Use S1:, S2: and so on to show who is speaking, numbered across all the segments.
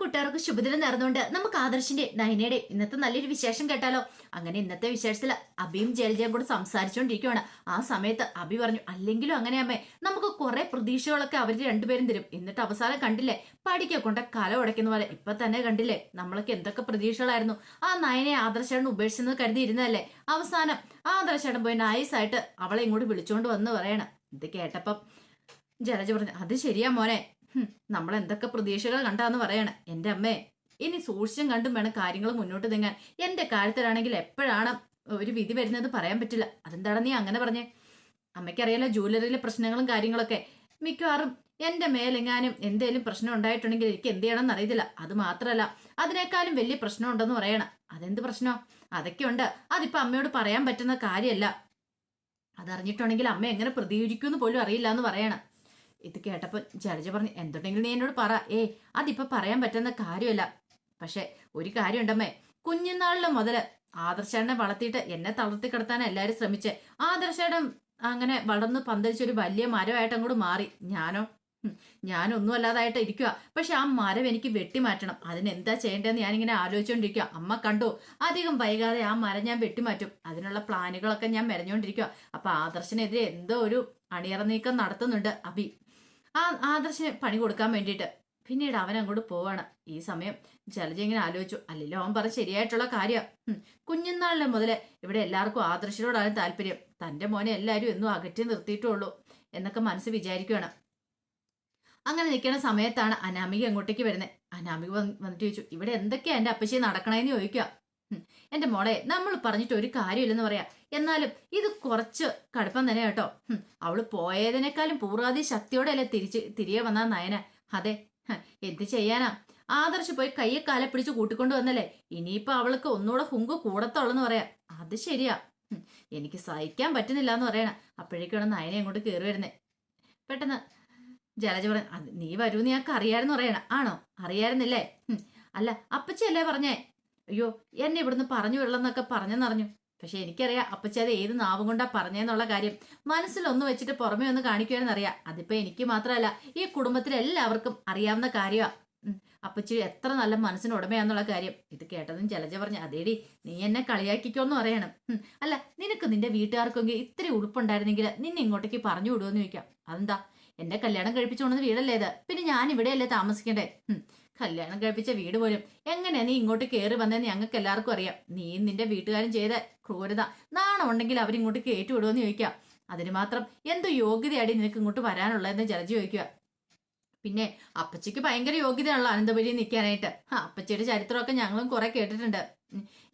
S1: കൂട്ടുകാർക്ക് ശുഭദിനം നേർന്നുകൊണ്ട് നമുക്ക് ആദർശിന്റെ നയനയുടെ ഇന്നത്തെ നല്ലൊരു വിശേഷം കേട്ടാലോ? അങ്ങനെ ഇന്നത്തെ വിശേഷത്തിൽ അബിയും ജലജയും കൂടെ സംസാരിച്ചുകൊണ്ടിരിക്കുവാണ്. ആ സമയത്ത് അബി പറഞ്ഞു അല്ലെങ്കിലും അങ്ങനെ അമ്മേ നമുക്ക് കുറെ പ്രതീക്ഷകളൊക്കെ അവർ രണ്ടുപേരും തരും. എന്നിട്ട് അവസാനം കണ്ടില്ലേ? പഠിക്ക കൊണ്ട കല ഉടയ്ക്കുന്ന പോലെ. ഇപ്പൊ തന്നെ കണ്ടില്ലേ? നമ്മളൊക്കെ എന്തൊക്കെ പ്രതീക്ഷകളായിരുന്നു. ആ നയനെ ആദർശേട്ടൻ ഉപേക്ഷിച്ചെന്ന് കരുതിയിരുന്നല്ലേ അവസാനം ആദർശേട്ടൻ പോയി നൈസായിട്ട് അവളെ ഇങ്ങോട്ട് വിളിച്ചുകൊണ്ട് വന്ന് പറയണം. ഇത് കേട്ടപ്പം ജലജ പറഞ്ഞു അത് ശരിയാ മോനെ. നമ്മൾ എന്തൊക്കെ പ്രതീക്ഷകൾ കണ്ടാന്ന് പറയണ. എന്റെ അമ്മേ ഇനി സൂക്ഷ്യം കണ്ടും വേണം കാര്യങ്ങൾ മുന്നോട്ട് നീങ്ങാൻ. എന്റെ കാര്യത്തിലാണെങ്കിൽ എപ്പോഴാണ് ഒരു വിധി വരുന്നത് പറയാൻ പറ്റില്ല. അതെന്താണ് നീ അങ്ങനെ പറഞ്ഞേ? അമ്മയ്ക്കറിയാലോ ജ്വല്ലറിയിലെ പ്രശ്നങ്ങളും കാര്യങ്ങളൊക്കെ. മിക്കവാറും എന്റെ മേലെങ്ങാനും എന്തേലും പ്രശ്നം ഉണ്ടായിട്ടുണ്ടെങ്കിൽ എനിക്ക് എന്ത് ചെയ്യണം അറിയത്തില്ല. അത് മാത്രമല്ല അതിനേക്കാളും വലിയ പ്രശ്നം ഉണ്ടെന്ന് പറയണം. അതെന്ത് പ്രശ്നോ? അതൊക്കെ ഉണ്ട്. അതിപ്പോ അമ്മയോട് പറയാൻ പറ്റുന്ന കാര്യമല്ല. അതറിഞ്ഞിട്ടുണ്ടെങ്കിൽ അമ്മ എങ്ങനെ പ്രതികരിക്കുമെന്ന് പോലും അറിയില്ല എന്ന് പറയണം. ഇത് കേട്ടപ്പോൾ ജലജ പറഞ്ഞു എന്തുണ്ടെങ്കിലും നീ എന്നോട് പറ. ഏ അതിപ്പോൾ പറയാൻ പറ്റുന്ന കാര്യമല്ല. പക്ഷെ ഒരു കാര്യം ഉണ്ടമ്മേ കുഞ്ഞുനാളിലെ മുതൽ ആദർശനെ വളർത്തിയിട്ട് എന്നെ തളർത്തി കിടത്താൻ എല്ലാവരും ശ്രമിച്ച്. ആദർശേടൻ അങ്ങനെ വളർന്ന് പന്തലിച്ചൊരു വലിയ മരമായിട്ട് അങ്ങോട്ട് മാറി. ഞാനോ? ഞാനൊന്നും അല്ലാതായിട്ട് ഇരിക്കുക പക്ഷെ ആ മരം എനിക്ക് വെട്ടിമാറ്റണം. അതിനെന്താ ചെയ്യേണ്ടതെന്ന് ഞാനിങ്ങനെ ആലോചിച്ചുകൊണ്ടിരിക്കുക അമ്മ കണ്ടു. അധികം വൈകാതെ ആ മരം ഞാൻ വെട്ടിമാറ്റും. അതിനുള്ള പ്ലാനുകളൊക്കെ ഞാൻ മെരഞ്ഞുകൊണ്ടിരിക്കുക അപ്പൊ ആദർശനെതിരെ എന്തോ ഒരു അണിയറ നീക്കം നടത്തുന്നുണ്ട് അഭി. ആ ആദർശന് പണി കൊടുക്കാൻ വേണ്ടിയിട്ട്. പിന്നീട് അവൻ അങ്ങോട്ട് പോവാണ്. ഈ സമയം ജലജ ഇങ്ങനെ ആലോചിച്ചു. അല്ലല്ലോ അവൻ പറഞ്ഞ ശരിയായിട്ടുള്ള കാര്യം. കുഞ്ഞുനാളിലെ മുതലേ ഇവിടെ എല്ലാവർക്കും ആദർശനോടാണ് താല്പര്യം. തന്റെ മോനെ എല്ലാവരും എന്നും അകറ്റി നിർത്തിയിട്ടുള്ളൂ എന്നൊക്കെ മനസ്സ് വിചാരിക്കുകയാണ് അങ്ങനെ നിൽക്കുന്ന സമയത്താണ് അനാമിക അങ്ങോട്ടേക്ക് വരുന്നത് അനാമിക വന്നിട്ട് ചോദിച്ചു ഇവിടെ എന്തൊക്കെയാ എന്റെ അപ്പച്ചി നടക്കണേന്ന് ചോദിക്കുക എന്റെ മോളെ നമ്മൾ പറഞ്ഞിട്ട് ഒരു കാര്യമില്ലെന്ന് പറയാ. എന്നാലും ഇത് കുറച്ച് കടുപ്പം തന്നെ കേട്ടോ. അവൾ പോയതിനേക്കാളും ശക്തിയോടെ ശക്തിയോടെയല്ലേ തിരിച്ച് തിരികെ വന്ന നയന. അതെ എന്ത് ചെയ്യാനാ? ആദർശ് പോയി കയ്യെ കാലെ പിടിച്ച് കൂട്ടിക്കൊണ്ടു വന്നല്ലേ? ഇനിയിപ്പൊ അവൾക്ക് ഒന്നുകൂടെ ഹുങ്ക് കൂടത്തുള്ളെന്ന് പറയാ. അത് ശരിയാ. എനിക്ക് സഹിക്കാൻ പറ്റുന്നില്ല എന്ന് പറയണ. അപ്പോഴേക്കാണ് നയനെ അങ്ങോട്ട് കയറി വരുന്നേ. പെട്ടെന്ന് ജലജ പറഞ്ഞു നീ വരൂന്ന് ഞങ്ങൾക്ക് അറിയാമെന്ന് പറയണ. ആണോ? അറിയായിരുന്നില്ലേ അല്ല അല്ല അപ്പച്ചയല്ലേ പറഞ്ഞേ? അയ്യോ എന്നെ ഇവിടുന്ന് പറഞ്ഞു വിടലെന്നൊക്കെ പറഞ്ഞെന്നറിഞ്ഞു. പക്ഷെ എനിക്കറിയാം അപ്പച്ചി അത് ഏത് നാവും കൊണ്ടാ പറഞ്ഞെന്നുള്ള കാര്യം. മനസ്സിലൊന്ന് വെച്ചിട്ട് പുറമേ ഒന്ന് കാണിക്കുവാനെന്ന് അറിയാം അതിപ്പോ എനിക്ക് മാത്രമല്ല ഈ കുടുംബത്തിലെ എല്ലാവർക്കും അറിയാവുന്ന കാര്യമാ അപ്പച്ചി എത്ര നല്ല മനസ്സിന് ഉടമയാന്നുള്ള കാര്യം. ഇത് കേട്ടതും ജലജ പറഞ്ഞു അതേടി നീ എന്നെ കളിയാക്കിക്കോന്ന് പറയണം. അല്ല നിനക്ക് നിന്റെ വീട്ടുകാർക്കെങ്കിൽ ഇത്തിരി ഉടുപ്പുണ്ടായിരുന്നെങ്കിൽ നിന്നെ ഇങ്ങോട്ടേക്ക് പറഞ്ഞു വിടുമെന്ന് ചോദിക്കാം. അതെന്താ? എന്റെ കല്യാണം കഴിപ്പിച്ചുകൊണ്ടെന്ന് വീടല്ലേ ഇത്? പിന്നെ ഞാൻ ഇവിടെയല്ലേ താമസിക്കണ്ടേ കല്യാണം കഴിപ്പിച്ച വീട് പോലും. എങ്ങനെയാ നീ ഇങ്ങോട്ട് കയറി വന്നതെന്ന് ഞങ്ങൾക്ക് എല്ലാവർക്കും അറിയാം. നീ നിന്റെ വീട്ടുകാരും ചെയ്ത ക്രൂരത. നാണം ഉണ്ടെങ്കിൽ അവരിങ്ങോട്ട് കയറ്റി വിടുമെന്ന് ചോദിക്കാം അതിന് മാത്രം എന്ത് യോഗ്യതയാടി നിനക്ക് ഇങ്ങോട്ട് വരാനുള്ളതെന്ന് ജലജി ചോദിക്കുക. പിന്നെ അപ്പച്ചിക്ക് ഭയങ്കര യോഗ്യതയാണല്ലോ അനന്തപുരി നിൽക്കാനായിട്ട്. അപ്പച്ചിയുടെ ചരിത്രമൊക്കെ ഞങ്ങളും കുറെ കേട്ടിട്ടുണ്ട്.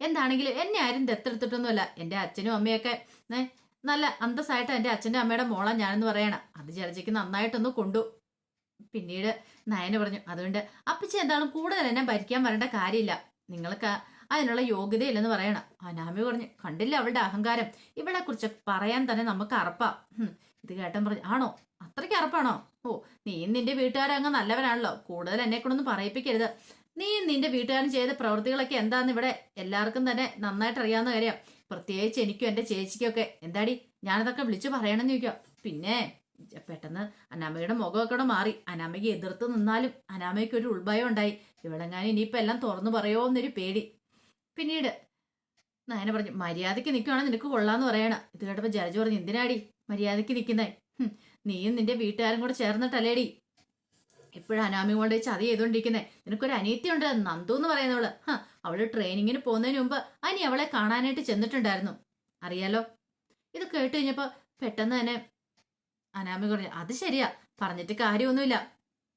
S1: എന്താണെങ്കിലും എന്നെ ആരും ദത്തെടുത്തിട്ടൊന്നുമല്ല. എന്റെ അച്ഛനും അമ്മയൊക്കെ നല്ല അന്തസ്സായിട്ട് എന്റെ അച്ഛന്റെ അമ്മയുടെ മോളാ ഞാനെന്ന് പറയണം. അത് ജലജയ്ക്ക് നന്നായിട്ടൊന്ന് കൊണ്ടു. പിന്നീട് നയന പറഞ്ഞു അതുകൊണ്ട് അപ്പച്ചി എന്താണ് കൂടുതൽ എന്നെ ഭരിക്കാൻ വരേണ്ട കാര്യമില്ല. നിങ്ങൾക്ക് അതിനുള്ള യോഗ്യതയില്ലെന്ന് പറയണം. അനാമി പറഞ്ഞു കണ്ടില്ല അവളുടെ അഹങ്കാരം? ഇവളെ കുറിച്ച് പറയാൻ തന്നെ നമുക്ക് അറപ്പാ. ഇത് കേട്ടൻ പറഞ്ഞു ആണോ? അത്രയ്ക്ക് അറപ്പാണോ? ഓ നീ നിന്റെ വീട്ടുകാരങ്ങ് നല്ലവനാണല്ലോ. കൂടുതൽ എന്നെ കൊണ്ടൊന്നും പറയിപ്പിക്കരുത്. നീ നിന്റെ വീട്ടുകാരൻ ചെയ്ത പ്രവൃത്തികളൊക്കെ എന്താന്ന് ഇവിടെ എല്ലാവർക്കും തന്നെ നന്നായിട്ട് അറിയാവുന്ന കാര്യം. പ്രത്യേകിച്ച് എനിക്കും എന്റെ ചേച്ചിക്കൊക്കെ. എന്താടി? ഞാനതൊക്കെ വിളിച്ചു പറയണമെന്ന് ചോദിക്കാം പിന്നെ പെട്ടെന്ന് അനാമയുടെ മുഖമൊക്കെ മാറി. അനാമയ്ക്ക് എതിർത്ത് നിന്നാലും അനാമയ്ക്ക് ഒരു ഉൾഭയം ഉണ്ടായി. ഇവളെങ്ങാനും ഇനിയിപ്പോൾ എല്ലാം തുറന്നു പറയുമോ എന്നൊരു പേടി. പിന്നീട് നയന പറഞ്ഞു മര്യാദയ്ക്ക് നിൽക്കുവാണെങ്കിൽ നിനക്ക് കൊള്ളാന്ന് പറയണം. ഇത് കേട്ടപ്പോൾ ജലജ് പറഞ്ഞു എന്തിനാടി മര്യാദയ്ക്ക് നിൽക്കുന്നേ നീയും നിന്റെ വീട്ടുകാരും കൂടെ ചേർന്നിട്ടല്ലേടി? എപ്പോഴും അനാമി കൊണ്ട് ചതി ചെയ്തുകൊണ്ടിരിക്കുന്നേ നിനക്കൊരു അനിയത്തിയുണ്ട് നന്ദു എന്ന് പറയുന്നവൾ. ഹാ അവൾ ട്രെയിനിങ്ങിന് പോകുന്നതിന് മുമ്പ് അനി അവളെ കാണാനായിട്ട് ചെന്നിട്ടുണ്ടായിരുന്നു. അറിയാലോ? ഇത് കേട്ട് കഴിഞ്ഞപ്പോൾ പെട്ടെന്ന് തന്നെ അനാമി പറഞ്ഞു അത് ശരിയാ പറഞ്ഞിട്ട് കാര്യമൊന്നുമില്ല.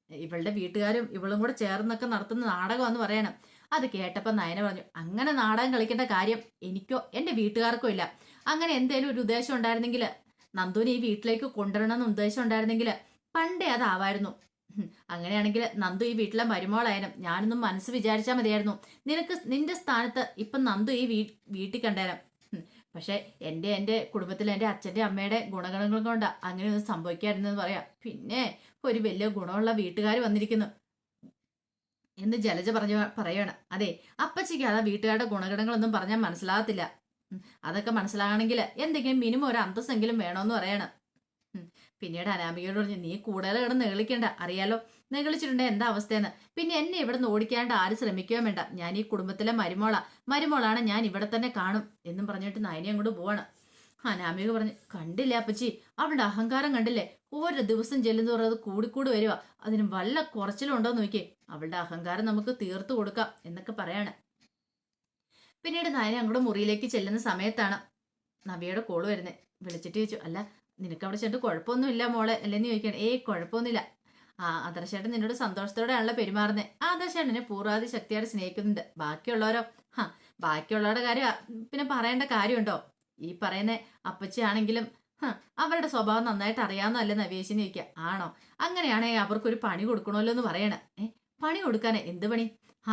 S1: ഇവളുടെ വീട്ടുകാരും ഇവളും കൂടെ ചേർന്നൊക്കെ നടത്തുന്ന നാടകമാണെന്ന് പറയണം. അത് കേട്ടപ്പോൾ നയന പറഞ്ഞു അങ്ങനെ നാടകം കളിക്കേണ്ട കാര്യം എനിക്കോ എന്റെ വീട്ടുകാർക്കോ ഇല്ല. അങ്ങനെ എന്തേലും ഒരു ഉദ്ദേശം ഉണ്ടായിരുന്നെങ്കിൽ നന്ദുവിനെ ഈ വീട്ടിലേക്ക് കൊണ്ടുവരണം എന്ന് ഉദ്ദേശം ഉണ്ടായിരുന്നെങ്കിൽ പണ്ടേ അതാവായിരുന്നു. അങ്ങനെയാണെങ്കിൽ നന്ദു ഈ വീട്ടിലെ മരുമോളായാലും ഞാനൊന്നും മനസ്സ് വിചാരിച്ചാൽ മതിയായിരുന്നു. നിനക്ക് നിന്റെ സ്ഥാനത്ത് ഇപ്പം നന്ദു ഈ വീട്ടിൽ കണ്ടേരം. പക്ഷെ എന്റെ എന്റെ കുടുംബത്തിൽ എന്റെ അച്ഛന്റെ അമ്മയുടെ ഗുണഗണങ്ങൾ കൊണ്ട് അങ്ങനെയൊന്നും സംഭവിക്കാതിരുന്നെന്ന് പറയാം. പിന്നെ ഒരു വലിയ ഗുണമുള്ള വീട്ടുകാർ വന്നിരിക്കുന്നു. എന്ന് ജലജ പറഞ്ഞു പറയാണ്. അതെ അപ്പച്ചിക്ക് അതാ വീട്ടുകാരുടെ ഗുണഗണങ്ങളൊന്നും പറഞ്ഞാൽ മനസ്സിലാകത്തില്ല. അതൊക്കെ മനസ്സിലാകണമെങ്കിൽ എന്തെങ്കിലും മിനിമം ഒരു അന്തസ്സെങ്കിലും വേണമെന്ന് പറയണം. പിന്നീട് അനാമികയോട് പറഞ്ഞു നീ കൂടുതൽ കിടന്ന് ഏളിക്കണ്ട അറിയാലോ? നിഗളിച്ചിട്ടുണ്ട് എന്താ അവസ്ഥയെന്ന്. പിന്നെ എന്നെ ഇവിടെ നിന്ന് ഓടിക്കാണ്ട് ആരും ശ്രമിക്കുകയും വേണ്ട. ഞാൻ ഈ കുടുംബത്തിലെ മരുമോള. മരുമോളാണ് ഞാൻ ഇവിടെ തന്നെ കാണും എന്നും പറഞ്ഞിട്ട് നയനെ അങ്ങോട്ട് പോവാണ്. അനാമിക പറഞ്ഞു കണ്ടില്ല അപ്പച്ചി? അവളുടെ അഹങ്കാരം കണ്ടില്ലേ? ഓരോ ദിവസം ചെല്ലുന്ന പറഞ്ഞത് കൂടിക്കൂടി വരിക അതിന് വല്ല കുറച്ചിലുണ്ടോ നോക്കിയേ. അവളുടെ അഹങ്കാരം നമുക്ക് തീർത്തു കൊടുക്കാം എന്നൊക്കെ പറയാണ്. പിന്നീട് നയന അങ്ങോട്ട് മുറിയിലേക്ക് ചെല്ലുന്ന സമയത്താണ് നവിയുടെ കോൾ വരുന്നത് വിളിച്ചിട്ട് ചോദിച്ചു അല്ല നിനക്ക് അവിടെ ചെന്നിട്ട് കുഴപ്പമൊന്നുമില്ല മോളെ? അല്ലെന്ന് ചോദിക്കണം ഏയ് കുഴപ്പമൊന്നുമില്ല. ആ അദർശേട്ടൻ നിന്നോട് സന്തോഷത്തോടെയാണല്ലോ പെരുമാറുന്നത് ആ അദർശേട്ടനെ പൂർവാതി ശക്തിയോടെ സ്നേഹിക്കുന്നുണ്ട്. ബാക്കിയുള്ളവരോ? ഹാ ബാക്കിയുള്ളവരുടെ കാര്യം പിന്നെ പറയേണ്ട കാര്യമുണ്ടോ? ഈ പറയുന്ന അപ്പച്ചിയാണെങ്കിലും അവരുടെ സ്വഭാവം നന്നായിട്ട് അറിയാവുന്നതല്ലേ നവേശിനി ചോദിക്കുക ആണോ? അങ്ങനെയാണെങ്കിൽ അവർക്കൊരു പണി കൊടുക്കണമല്ലോ എന്ന് പറയണേ. ഏ പണി കൊടുക്കാനേ എന്ത് പണി?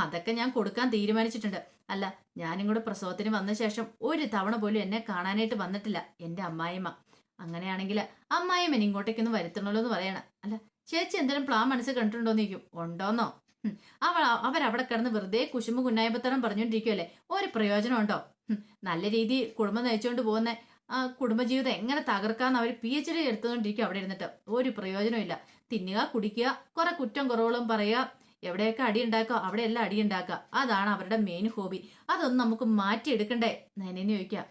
S1: അതൊക്കെ ഞാൻ കൊടുക്കാൻ തീരുമാനിച്ചിട്ടുണ്ട്. അല്ല ഞാനും കൂടെ പ്രസവത്തിന് വന്ന ശേഷം ഒരു തവണ പോലും എന്നെ കാണാനായിട്ട് വന്നിട്ടില്ല എന്റെ അമ്മായിമ്മ. അങ്ങനെയാണെങ്കിൽ അമ്മായിമ്മ ഇങ്ങോട്ടേക്കൊന്ന് വരുത്തണമല്ലോ എന്ന് പറയണം. അല്ല ചേച്ചി എന്തെങ്കിലും പ്ലാൻ മനസ്സിൽ കണ്ടിട്ടുണ്ടോന്ന് ചോദിക്കും ഉണ്ടോന്നോ അവ അവരവിടെ കിടന്ന് വെറുതെ കുശുമ്പ് കുന്നായ്പത്തരം പറഞ്ഞുകൊണ്ടിരിക്കുമല്ലേ ഒരു പ്രയോജനം ഉണ്ടോ നല്ല രീതിയിൽ കുടുംബം നയിച്ചുകൊണ്ട് പോകുന്ന കുടുംബജീവിതം എങ്ങനെ തകർക്കാന്ന് അവർ പി എച്ച് ഡി എടുത്തുകൊണ്ടിരിക്കും അവിടെ ഇരുന്നിട്ട്. ഒരു പ്രയോജനമില്ല തിന്നുക കുടിക്കുക കുറെ കുറ്റം കുറവുകളും പറയുക എവിടെയൊക്കെ അടി ഉണ്ടാക്കുക അവിടെയെല്ലാം അടി ഉണ്ടാക്കുക. അതാണ് അവരുടെ മെയിൻ ഹോബി അതൊന്നും നമുക്ക് മാറ്റിയെടുക്കണ്ടേ? നയനെ ചോദിക്കാം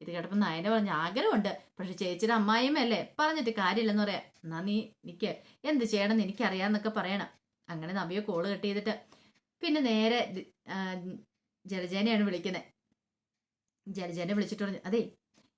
S1: ഇത് കേട്ടപ്പോൾ നയന പറഞ്ഞ ആഗ്രഹമുണ്ട്. പക്ഷെ ചേച്ചിയുടെ അമ്മായിയമ്മയല്ലേ പറഞ്ഞിട്ട് കാര്യമില്ലെന്ന് പറയാം. എന്നാ നീ നിക്ക്. എന്ത് ചെയ്യണമെന്ന് എനിക്കറിയാമെന്നൊക്കെ പറയണം. അങ്ങനെ നബിയെ കോൾ കട്ട് ചെയ്തിട്ട് പിന്നെ നേരെ ജലജേനയാണ് വിളിക്കുന്നത് ജലജേനെ വിളിച്ചിട്ട് പറഞ്ഞു അതെ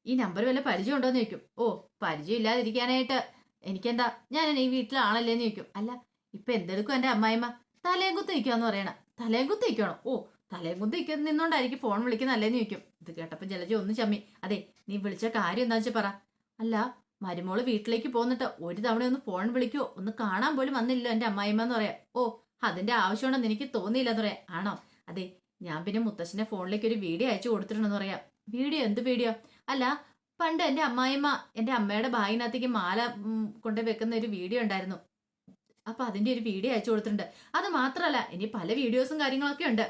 S1: ഈ നമ്പർ വല്ല പരിചയം ഉണ്ടോ എന്ന് ചോദിക്കും. ഓ പരിചയം ഇല്ലാതിരിക്കാനായിട്ട് എനിക്കെന്താ? ഞാൻ ഈ വീട്ടിലാണല്ലേ വീട്ടിലാണല്ലേന്ന് ചോദിക്കും. അല്ല ഇപ്പം എന്തെടുക്കും എന്റെ അമ്മായിമ്മ തലയും കുത്തി നിൽക്കുവാന്ന് പറയണം. തലയും കുത്തി നിൽക്കണം ഓ തലയും നിൽക്കുന്ന നിന്നോണ്ടായിരിക്കും ഫോൺ വിളിക്കുന്നല്ലേന്ന് ചോദിക്കും. ഇത് കേട്ടപ്പോൾ ജലജ ഒന്ന് ചമ്മി. അതെ നീ വിളിച്ച കാര്യം എന്താ വെച്ചാൽ പറ. അല്ല മരുമോൾ വീട്ടിലേക്ക് പോന്നിട്ട് ഒരു തവണ ഒന്ന് ഫോൺ വിളിക്കുവോ ഒന്ന് കാണാൻ പോലും വന്നില്ല എന്റെ അമ്മായിമ്മ എന്ന് പറയാം ഓ അതിന്റെ ആവശ്യമുണ്ടെന്ന് എനിക്ക് തോന്നിയില്ല എന്ന് പറയാം ആണോ? അതെ ഞാൻ പിന്നെ മുത്തശ്ശന്റെ ഫോണിലേക്ക് ഒരു വീഡിയോ അയച്ചു കൊടുത്തിട്ടുണ്ടെന്ന് പറയാം. വീഡിയോ? എന്ത് വീഡിയോ? അല്ല പണ്ട് എന്റെ അമ്മായിമ്മ എന്റെ അമ്മയുടെ ബാഗിനകത്തേക്ക് മാല കൊണ്ട് വെക്കുന്ന ഒരു വീഡിയോ ഉണ്ടായിരുന്നു. അപ്പൊ അതിന്റെ ഒരു വീഡിയോ അയച്ചു കൊടുത്തിട്ടുണ്ട്. അത് മാത്രമല്ല ഇനി പല വീഡിയോസും കാര്യങ്ങളൊക്കെ ഉണ്ട്.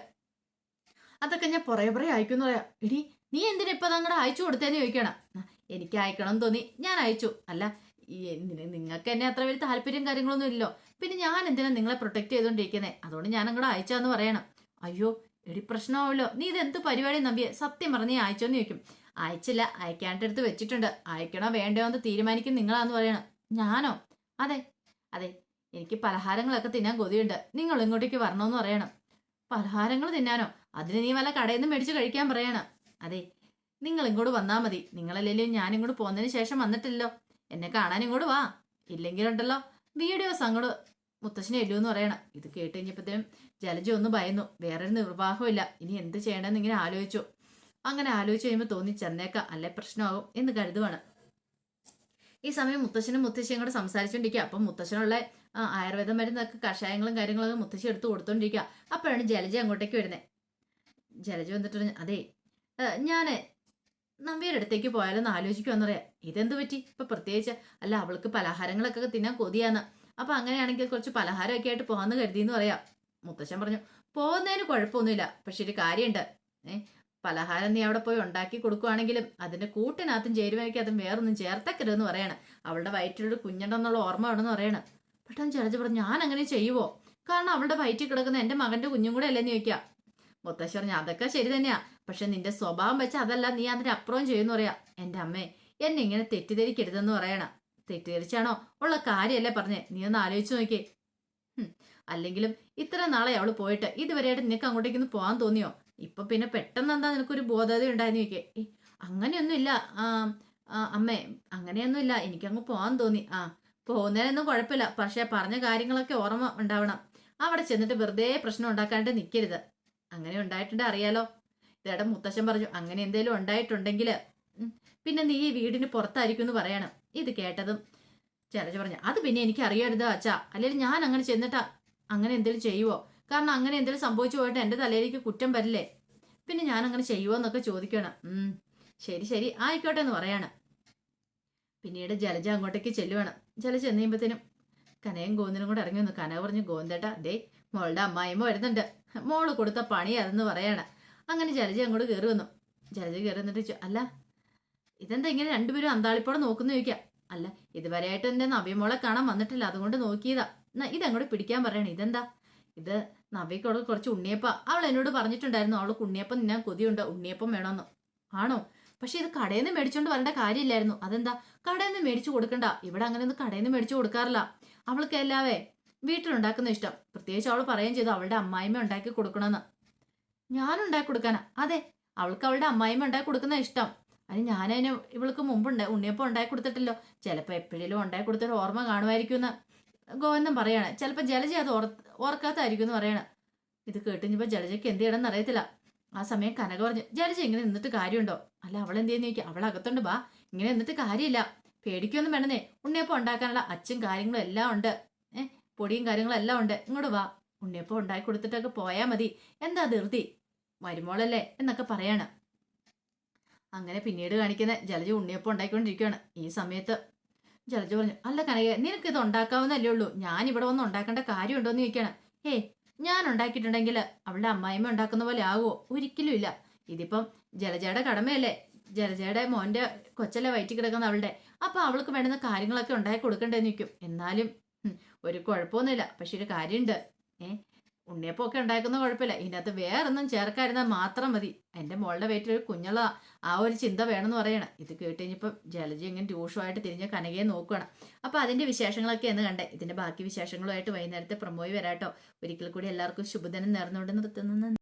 S1: അതൊക്കെ ഞാൻ പുറകെ പുറകെ അയക്കുമെന്ന് പറയാം. എടി നീ എന്തിനാ ഇപ്പൊ അങ്ങോട്ട് അയച്ചു കൊടുത്തേന്ന് ചോദിക്കണം? "ആ, എനിക്ക് അയക്കണം തോന്നി. ഞാൻ അയച്ചു. അല്ല നിങ്ങൾക്ക് എന്നെ അത്ര വലിയ താല്പര്യം കാര്യങ്ങളൊന്നും ഇല്ലല്ലോ. പിന്നെ ഞാൻ എന്തിനാ നിങ്ങളെ പ്രൊട്ടക്ട് ചെയ്തോണ്ടിരിക്കുന്നത് അതുകൊണ്ട് ഞാൻ അങ്ങോട്ട് അയച്ചാന്ന് പറയണം. അയ്യോ എടി പ്രശ്നമാവല്ലോ നീ ഇത് എന്ത് പരിപാടി നമ്പിയെ? സത്യം പറഞ്ഞ് അയച്ചോന്ന് ചോദിക്കും. അയച്ചില്ല. അയക്കാണ്ടെടുത്ത് വെച്ചിട്ടുണ്ട്. അയക്കണോ വേണ്ടോ എന്ന് തീരുമാനിക്കും നിങ്ങളാന്ന് പറയണം. ഞാനോ? അതെ. അതെ. എനിക്ക് പലഹാരങ്ങളൊക്കെ തിന്നാൻ കൊതിയുണ്ട്. നിങ്ങൾ ഇങ്ങോട്ടേക്ക് വരണമെന്ന് പറയണം. പലഹാരങ്ങൾ തിന്നാനോ? അതിന് നീ വല്ല കടയിൽ നിന്ന് മേടിച്ച് കഴിക്കാൻ പറയണം. അതെ നിങ്ങൾ ഇങ്ങോട്ട് വന്നാൽ മതി. നിങ്ങളല്ലെങ്കിലും ഞാൻ ഇങ്ങോട്ട് പോകുന്നതിന് ശേഷം വന്നിട്ടില്ലല്ലോ എന്നെ കാണാൻ ഇങ്ങോട്ട് വാ. ഇല്ലെങ്കിലുണ്ടല്ലോ വീഡിയോസ് അങ്ങോട്ട് മുത്തശ്ശനെ എല്ലു എന്ന് പറയണം. ഇത് കേട്ട് കഴിഞ്ഞപ്പോഴത്തേനും ജലജ ഒന്ന് ഭയന്നു. വേറൊരു നിർവാഹമില്ല ഇനി എന്ത് ചെയ്യണമെന്ന് ഇങ്ങനെ ആലോചിച്ചു. അങ്ങനെ ആലോചിച്ച് കഴിയുമ്പോൾ തോന്നി ചെന്നേക്കാം. അല്ലെ പ്രശ്നമാകും എന്ന് കരുതുവാണ്. ഈ സമയം മുത്തശ്ശനും മുത്തശ്ശിയും കൂടെ സംസാരിച്ചുകൊണ്ടിരിക്കുക അപ്പം മുത്തശ്ശനുള്ള ആയുർവേദ മരുന്നൊക്കെ കഷായങ്ങളും കാര്യങ്ങളൊക്കെ മുത്തശ്ശി എടുത്ത് കൊടുത്തോണ്ടിരിക്കുക അപ്പോഴാണ് ജലജ അങ്ങോട്ടേക്ക് വരുന്നത് ജലജ വന്നിട്ട് അതെ ഞാൻ നമ്പിയുടെ അടുത്തേക്ക് പോയാലൊന്ന് ആലോചിക്കുമെന്ന് പറയാം ഇതെന്ത് പറ്റി? ഇപ്പൊ പ്രത്യേകിച്ച് അല്ല അവൾക്ക് പലഹാരങ്ങളൊക്കെ തിന്നാൻ കൊതിയാന്ന്. അപ്പൊ അങ്ങനെയാണെങ്കിൽ കുറച്ച് പലഹാരമൊക്കെ ആയിട്ട് പോകാന്ന് കരുതിയെന്ന് പറയാം. മുത്തശ്ശൻ പറഞ്ഞു പോകുന്നതിന് കുഴപ്പമൊന്നുമില്ല. പക്ഷെ ഒരു കാര്യമുണ്ട്. ഏ പലഹാരം നീ അവിടെ പോയി ഉണ്ടാക്കി കൊടുക്കുവാണെങ്കിലും അതിന്റെ കൂട്ടിനകത്തും ചേരുവയ്ക്കകത്തും വേറൊന്നും ചേർത്തക്കരുതെന്ന് പറയണം. അവളുടെ വയറ്റിലൊരു കുഞ്ഞുണ്ടെന്നുള്ള ഓർമ്മ വേണമെന്ന് പറയണം. പെട്ടെന്ന് ചെറിയ പറഞ്ഞു ഞാൻ അങ്ങനെ ചെയ്യുവോ? കാരണം അവളുടെ വയറ്റിൽ കിടക്കുന്ന എന്റെ മകന്റെ കുഞ്ഞും കൂടെ അല്ലെന്ന് വയ്ക്കാം മുത്തശ്ശി പറഞ്ഞു അതൊക്കെ ശരി തന്നെയാ. പക്ഷെ നിന്റെ സ്വഭാവം വെച്ച് അതല്ല നീ അതിന്റെ അപ്പുറവും ചെയ്യുമെന്ന് പറയാ. എന്റെ അമ്മേ എന്നെ ഇങ്ങനെ തെറ്റിദ്ധരിക്കരുതെന്ന് പറയണം. തെറ്റിദ്ധരിച്ചാണോ? ഉള്ള കാര്യമല്ലേ പറഞ്ഞേ. നീ ഒന്ന് ആലോചിച്ചു നോക്കിയേ. അല്ലെങ്കിലും ഇത്ര നാളെ അവൾ പോയിട്ട് ഇതുവരെയായിട്ട് നിനക്ക് അങ്ങോട്ടേക്ക് ഒന്ന് പോകാൻ തോന്നിയോ? ഇപ്പൊ പിന്നെ പെട്ടെന്ന് എന്താ നിനക്കൊരു ബോധത ഉണ്ടായിരുന്നു ചോദിക്കേ? അങ്ങനെയൊന്നുമില്ല. അമ്മേ അങ്ങനെയൊന്നുമില്ല. എനിക്കങ്ങ് പോകാൻ തോന്നി. ആ പോകുന്നതിനൊന്നും കുഴപ്പമില്ല. പക്ഷെ പറഞ്ഞ കാര്യങ്ങളൊക്കെ ഓർമ്മ ഉണ്ടാവണം. അവിടെ ചെന്നിട്ട് വെറുതെ പ്രശ്നം ഉണ്ടാക്കാണ്ട് നിൽക്കരുത് അങ്ങനെ ഉണ്ടായിട്ടുണ്ട് അറിയാലോ. ഇതേടെ മുത്തശ്ശൻ പറഞ്ഞു അങ്ങനെ എന്തേലും ഉണ്ടായിട്ടുണ്ടെങ്കിൽ പിന്നെ നീ ഈ വീടിന് പുറത്തായിരിക്കും എന്ന് പറയണം. ഇത് കേട്ടതും ചേട്ടച്ച പറഞ്ഞു അത് പിന്നെ എനിക്ക് അറിയരുത് അച്ഛാ. അല്ലെങ്കിൽ ഞാൻ അങ്ങനെ ചെന്നിട്ടാ അങ്ങനെ എന്തേലും ചെയ്യുവോ? കാരണം അങ്ങനെ എന്തെങ്കിലും സംഭവിച്ചു പോയിട്ട് എന്റെ തലയിലേക്ക് കുറ്റം വരില്ലേ? പിന്നെ ഞാൻ അങ്ങനെ ചെയ്യുവോ എന്നൊക്കെ ചോദിക്കണം ശരി ശരി. ആയിക്കോട്ടെ എന്ന് പറയാണ്. പിന്നീട് ജലജ അങ്ങോട്ടേക്ക് ചെല്ലുവാണ്. ജലജ ചെന്ന് കനയും ഗോന്തിനും കൂടെ ഇറങ്ങി വന്നു കന പറഞ്ഞു ഗോന്തേട്ടാ ദേ മോളുടെ അമ്മായിമ്മ വരുന്നുണ്ട്. മോൾ കൊടുത്ത പണി അതെന്ന് പറയാണ്. അങ്ങനെ ജലജ അങ്ങോട്ട് കയറി വന്നു. ജലജ കയറി വന്നിട്ട് അല്ല ഇതെന്താ ഇങ്ങനെ രണ്ടുപേരും അന്താളിപ്പോടെ നോക്കുന്ന? ചോദിക്കാം അല്ല ഇതുവരെയായിട്ട് എന്റെ നബിമോളെ കാണാൻ വന്നിട്ടില്ല. അതുകൊണ്ട് നോക്കിയതാ. എന്നാ ഇതങ്ങോട്ട് പിടിക്കാൻ പറയണേ. ഇതെന്താ? ഇത് നവ്യക്കോട് കുറച്ച് ഉണ്ണിയപ്പം. അവൾ എന്നോട് പറഞ്ഞിട്ടുണ്ടായിരുന്നു അവൾക്ക് ഉണ്ണിയപ്പം തിന്നാൻ കൊതിയുണ്ട് ഉണ്ണിയപ്പം വേണമെന്ന് ആണോ? പക്ഷെ ഇത് കടയിൽ നിന്ന് മേടിച്ചോണ്ട് വരേണ്ട കാര്യമില്ലായിരുന്നു. അതെന്താ? കടയിൽ നിന്ന് മേടിച്ചു കൊടുക്കണ്ട. ഇവിടെ അങ്ങനെ ഒന്നും കടയിൽ നിന്ന് മേടിച്ചു കൊടുക്കാറില്ല. അവൾക്ക് എല്ലാവേ വീട്ടിലുണ്ടാക്കുന്ന ഇഷ്ടം. പ്രത്യേകിച്ച് അവൾ പറയുകയും ചെയ്തു അവളുടെ അമ്മായിമ്മ ഉണ്ടാക്കി കൊടുക്കണമെന്ന് ഞാൻ ഉണ്ടാക്കി കൊടുക്കാനാ. അതെ അവൾക്ക് അവളുടെ അമ്മായിമ്മ ഉണ്ടാക്കി കൊടുക്കുന്ന ഇഷ്ടം. അതിന് ഞാനതിന് ഇവൾക്ക് മുമ്പുണ്ട് ഉണ്ണിയപ്പം ഉണ്ടാക്കി കൊടുത്തിട്ടല്ലോ. ചിലപ്പോൾ എപ്പോഴേലും ഉണ്ടാക്കി കൊടുത്തൊരു ഓർമ്മ കാണുമായിരിക്കും എന്ന് ഗോവിന്ദൻ പറയാണ് ചിലപ്പോൾ ജലജ അത് ഓർ ഓർക്കാത്തായിരിക്കും എന്ന് പറയണം. ഇത് കേട്ടുകഴിഞ്ഞപ്പോൾ ജലജയ്ക്ക് എന്ത് ചെയ്യണമെന്ന് അറിയത്തില്ല. ആ സമയം കനക പറഞ്ഞു ജലജ ഇങ്ങനെ നിന്നിട്ട് കാര്യമുണ്ടോ? അല്ല അവൾ എന്ത് ചെയ്യുന്ന ചോദിക്കും അവൾ അകത്തുണ്ട് ബാ ഇങ്ങനെ നിന്നിട്ട് കാര്യമില്ല. പേടിക്കൊന്നും വേണമെന്നേ ഉണ്ണിയപ്പം ഉണ്ടാക്കാനുള്ള അച്ഛൻ കാര്യങ്ങളും എല്ലാം ഉണ്ട്. ഏഹ് പൊടിയും കാര്യങ്ങളും എല്ലാം ഉണ്ട്. ഇങ്ങോട്ട് വാ. ഉണ്ണിയപ്പം ഉണ്ടാക്കി കൊടുത്തിട്ടൊക്കെ പോയാൽ മതി. എന്താ ധൃതി? മരുമോളല്ലേ എന്നൊക്കെ പറയാണ്. അങ്ങനെ പിന്നീട് കാണിക്കുന്ന ജലജ ഉണ്ണിയപ്പം ഉണ്ടാക്കിക്കൊണ്ടിരിക്കുകയാണ്. ഈ സമയത്ത് ജലജ പറഞ്ഞു അല്ല കനക നിനക്ക് ഇത് ഉണ്ടാക്കാവുന്നല്ലേ ഉള്ളൂ. ഞാൻ ഇവിടെ വന്ന് ഉണ്ടാക്കേണ്ട കാര്യമുണ്ടോ എന്ന് ചോദിക്കണം ഏ ഞാൻ ഉണ്ടാക്കിയിട്ടുണ്ടെങ്കിൽ അവളുടെ അമ്മായിമ്മ ഉണ്ടാക്കുന്ന പോലെ ആകുമോ ഒരിക്കലും ഇല്ല. ഇതിപ്പം ജലജയുടെ കടമയല്ലേ? ജലജയുടെ മോന്റെ കൊച്ചല്ലെ വയറ്റി കിടക്കുന്ന അവളുടെ. അപ്പൊ അവൾക്ക് വേണ്ടുന്ന കാര്യങ്ങളൊക്കെ ഉണ്ടാക്കി കൊടുക്കണ്ടേ നിൽക്കും എന്നാലും ഒരു കുഴപ്പമൊന്നുമില്ല. പക്ഷെ ഒരു കാര്യമുണ്ട്. ഏ ഉണ്ണിയപ്പം ഒക്കെ ഉണ്ടാക്കുന്ന കുഴപ്പമില്ല. ഇതിനകത്ത് വേറൊന്നും ചേർക്കാതിരുന്നാൽ മാത്രം മതി. എന്റെ മോളുടെ വയറ്റിൽ ഒരു കുഞ്ഞുള്ള ആ ഒരു ചിന്ത വേണമെന്ന് പറയണം. ഇത് കേട്ട് കഴിഞ്ഞപ്പോൾ ജലജി ഇങ്ങനെ രൂക്ഷമായിട്ട് തിരിഞ്ഞ കനകയെ നോക്കുകയാണ് അപ്പോൾ അതിന്റെ വിശേഷങ്ങളൊക്കെ എന്ന് കണ്ടേ. ഇതിന്റെ ബാക്കി വിശേഷങ്ങളുമായിട്ട് വൈകുന്നേരത്തെ പ്രമോയി വരാട്ടോ. ഒരിക്കൽ കൂടി എല്ലാവർക്കും ശുഭദിനം നേർന്നുകൊണ്ട് നിർത്തുന്നു.